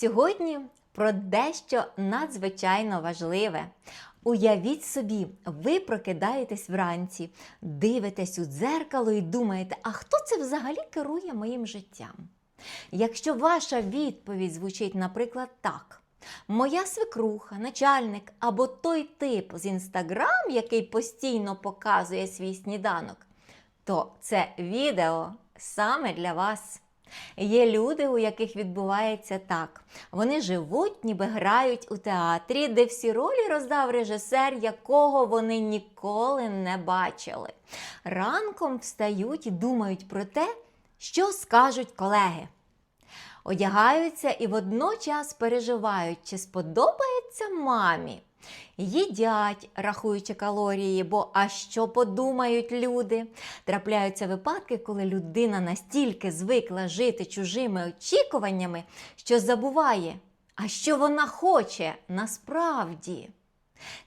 Сьогодні про дещо надзвичайно важливе. Уявіть собі, ви прокидаєтесь вранці, дивитесь у дзеркало і думаєте, а хто це взагалі керує моїм життям? Якщо ваша відповідь звучить, наприклад, так. Моя свекруха, начальник або той тип з інстаграм, який постійно показує свій сніданок, то це відео саме для вас. Є люди, у яких відбувається так. Вони живуть, ніби грають у театрі, де всі ролі роздав режисер, якого вони ніколи не бачили. Ранком встають і думають про те, що скажуть колеги. Одягаються і водночас переживають, чи сподобається мамі. Їдять, рахуючи калорії, бо а що подумають люди? Трапляються випадки, коли людина настільки звикла жити чужими очікуваннями, що забуває, а що вона хоче насправді.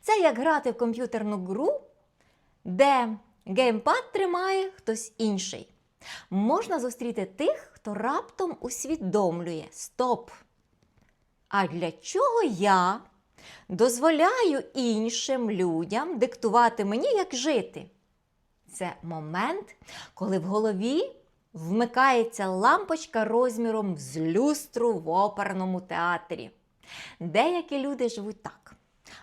Це як грати в комп'ютерну гру, де геймпад тримає хтось інший. Можна зустріти тих, хто раптом усвідомлює Стоп! А для чого я дозволяю іншим людям диктувати мені, як жити? Це момент, коли в голові вмикається лампочка розміром з люстру в оперному театрі. Деякі люди живуть так.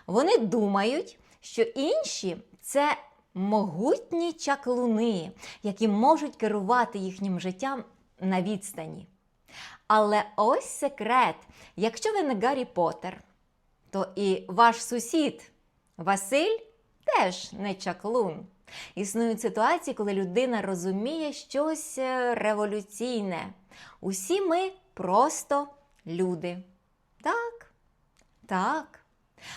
Вони думають, що інші це могутні чаклуни, які можуть керувати їхнім життям на відстані. Але ось секрет: якщо ви не Гаррі Поттер, то і ваш сусід Василь теж не чаклун. Існують ситуації, коли людина розуміє щось е, революційне. Усі ми просто люди. Так, так.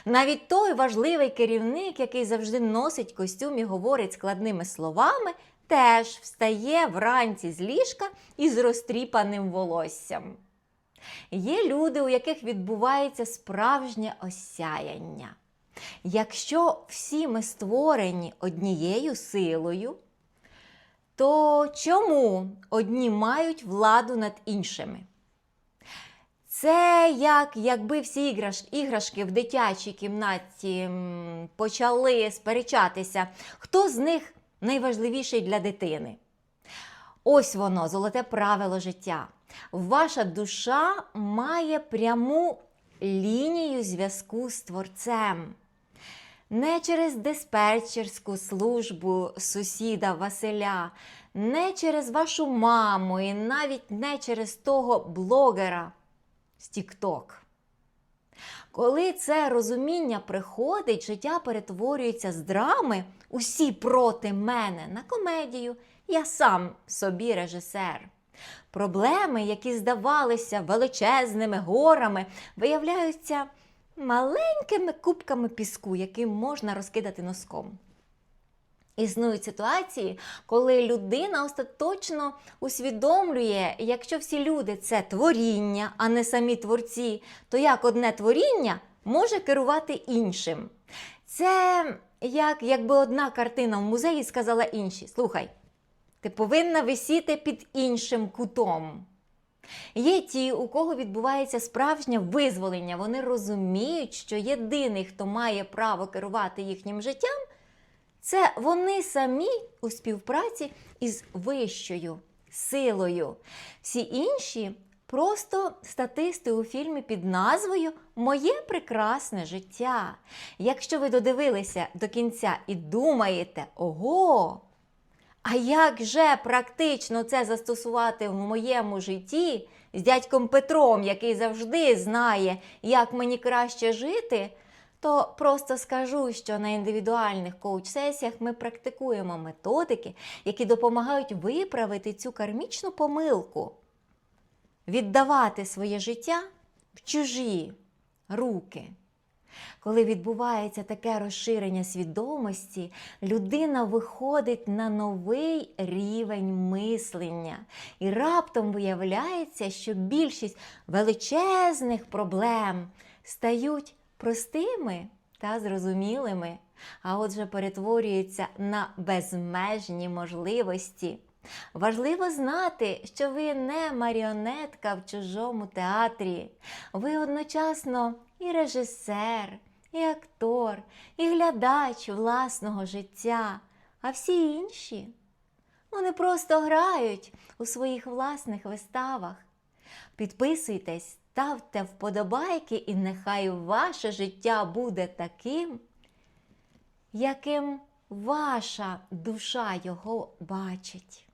Навіть той важливий керівник, який завжди носить костюм і говорить складними словами, теж встає вранці з ліжка із розтріпаним волоссям. Є люди, у яких відбувається справжнє осяяння. Якщо всі ми створені однією силою, то чому одні мають владу над іншими? Це як якби всі іграш, іграшки в дитячій кімнаті почали сперечатися, хто з них найважливіший для дитини. Ось воно, золоте правило життя. Ваша душа має пряму лінію зв'язку з Творцем. Не через диспетчерську службу сусіда Василя, не через вашу маму і навіть не через того блогера з Тікток. Коли це розуміння приходить, життя перетворюється з драми усі проти мене на комедію. Я сам собі режисер. Проблеми, які здавалися величезними горами, виявляються маленькими кубками піску, яким можна розкидати носком. Існують ситуації, коли людина остаточно усвідомлює, якщо всі люди це творіння, а не самі творці, то як одне творіння може керувати іншим. Це як якби одна картина в музеї сказала іншій: слухай, ти повинна висіти під іншим кутом. Є ті, у кого відбувається справжнє визволення. Вони розуміють, що єдиний, хто має право керувати їхнім життям, це вони самі у співпраці із вищою силою. Всі інші просто статисти у фільмі під назвою Моє прекрасне життя. Якщо ви додивилися до кінця і думаєте, ого! А як же практично це застосувати в моєму житті з дядьком Петром, який завжди знає, як мені краще жити, то просто скажу, що на індивідуальних коуч-сесіях ми практикуємо методики, які допомагають виправити цю кармічну помилку, віддавати своє життя в чужі руки. Коли відбувається таке розширення свідомості, людина виходить на новий рівень мислення. І раптом виявляється, що більшість величезних проблем стають простими та зрозумілими, а отже, перетворюються на безмежні можливості Важливо знати, що ви не маріонетка в чужому театрі. Ви одночасно і режисер, і актор, і глядач власного життя, а всі інші. Вони просто грають у своїх власних виставах. Підписуйтесь, ставте вподобайки, і нехай ваше життя буде таким, яким ваша душа його бачить.